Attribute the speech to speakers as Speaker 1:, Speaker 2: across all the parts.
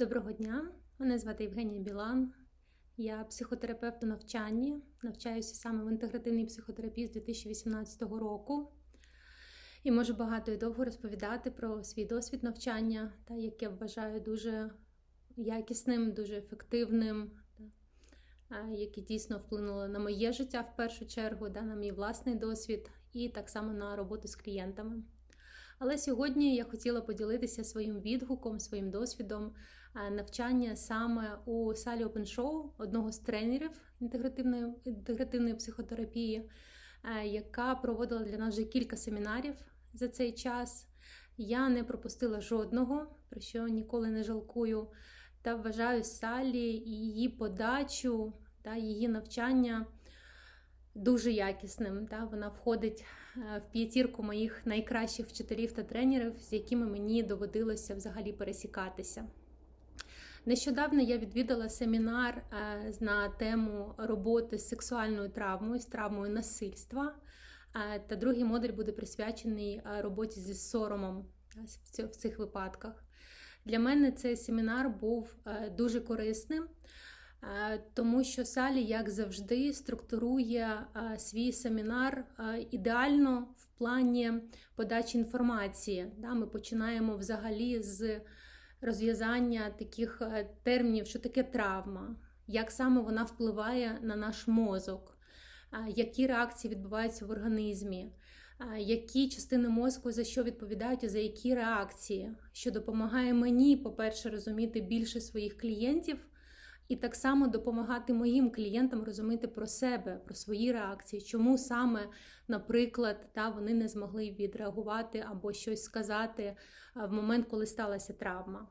Speaker 1: Доброго дня, мене звати Євгенія Білан. Я психотерапевт у навчанні, навчаюся саме в інтегративній психотерапії з 2018 року. І можу багато і довго розповідати про свій досвід навчання, та як я вважаю дуже якісним, дуже ефективним, які дійсно вплинули на моє життя в першу чергу, на мій власний досвід і так само на роботу з клієнтами. Але сьогодні я хотіла поділитися своїм відгуком, своїм досвідом е, навчання саме у салі Show одного з тренерів інтегративної, інтегративної психотерапії, е, яка проводила для нас вже кілька семінарів за цей час. Я не пропустила жодного, про що ніколи не жалкую. Та вважаю Салі і її подачу та її навчання дуже якісним. Та Вона входить е, в п'ятірку моїх найкращих вчителів та тренерів, з якими мені доводилося взагалі пересікатися. Нещодавно я відвідала семінар е, на тему роботи з сексуальною травмою, з травмою насильства. Е, Та другий модуль буде присвячений роботі зі соромом в цих випадках. Для мене цей семінар був дуже корисним. Е, Тому що Салі, як завжди, структурує е, свій семінар е, ідеально в плані подачі інформації. Ми починаємо взагалі з розв'язання таких термінів, що таке травма, як саме вона впливає на наш мозок, які реакції відбуваються в організмі, які частини мозку за що відповідають і за які реакції, що допомагає мені, по-перше, розуміти більше своїх клієнтів. І так само допомагати моїм клієнтам розуміти про себе, про свої реакції, чому саме, наприклад, та, вони не змогли відреагувати або щось сказати в момент, коли сталася травма.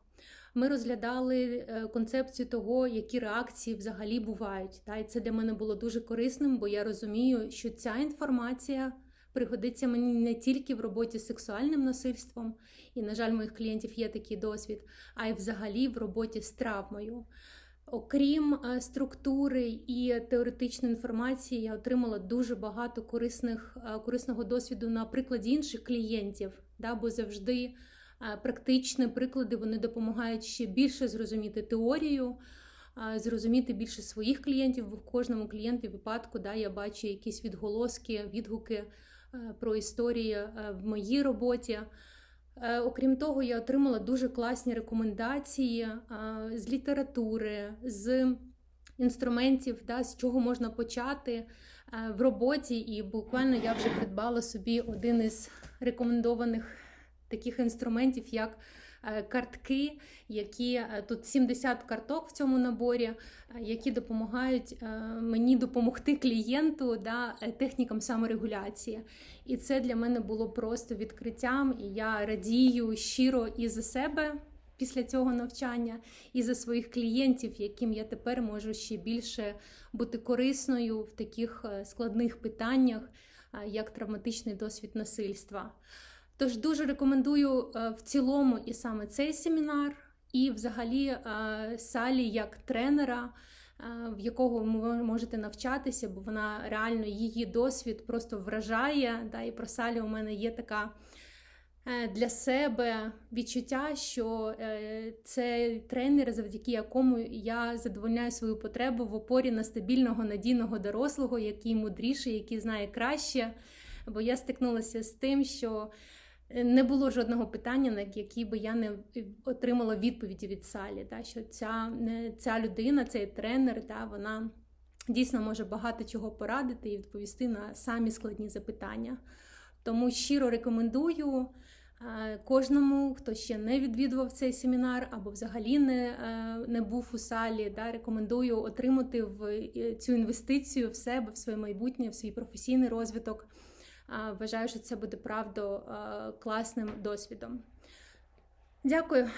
Speaker 1: Ми розглядали е, концепцію того, які реакції взагалі бувають. Та, і це для мене було дуже корисним, бо я розумію, що ця інформація пригодиться мені не тільки в роботі з сексуальним насильством, і, на жаль, моїх клієнтів є такий досвід, а й взагалі в роботі з травмою. Окрім е, структури і теоретичної інформації, я отримала дуже багато корисних, е, корисного досвіду на прикладі інших клієнтів, да, бо завжди е, практичні приклади вони допомагають ще більше зрозуміти теорію, зрозуміти більше своїх клієнтів, бо в кожному клієнті випадку да, я бачу якісь відголоски, відгуки про історії в моїй роботі. Е, Окрім того, я отримала дуже класні рекомендації е, з літератури, з інструментів, да, з чого можна почати е, в роботі. І буквально я вже придбала собі один із рекомендованих таких інструментів, як картки, які е, тут 70 карток в цьому наборі, е, які допомагають е, мені допомогти клієнту да, е, технікам саморегуляції. І це для мене було просто відкриттям, і я радію щиро і за себе. Після цього навчання і за своїх клієнтів, яким я тепер можу ще більше бути корисною в таких е, складних питаннях, е, як травматичний досвід насильства. Тож дуже рекомендую е, в цілому і саме цей семінар, і взагалі е, Салі як тренера, е, в якого ви можете навчатися, бо вона реально її досвід просто вражає. Да, І про Салі у мене є така для себе відчуття, що це тренер, завдяки якому я задовольняю свою потребу в опорі на стабільного надійного дорослого, який мудріший, який знає краще. Бо я стикнулася з тим, що не було жодного питання, на які би я не отримала відповіді від Салі. Та, що ця, ця людина, цей тренер, та, вона дійсно може багато чого порадити і відповісти на самі складні запитання. Тому щиро рекомендую е, кожному, хто ще не відвідував цей семінар або взагалі не, е, не був у салі. Да, рекомендую отримати в е, цю інвестицію в себе, в своє майбутнє, в свій професійний розвиток. Вважаю, що це буде правда класним досвідом. Дякую.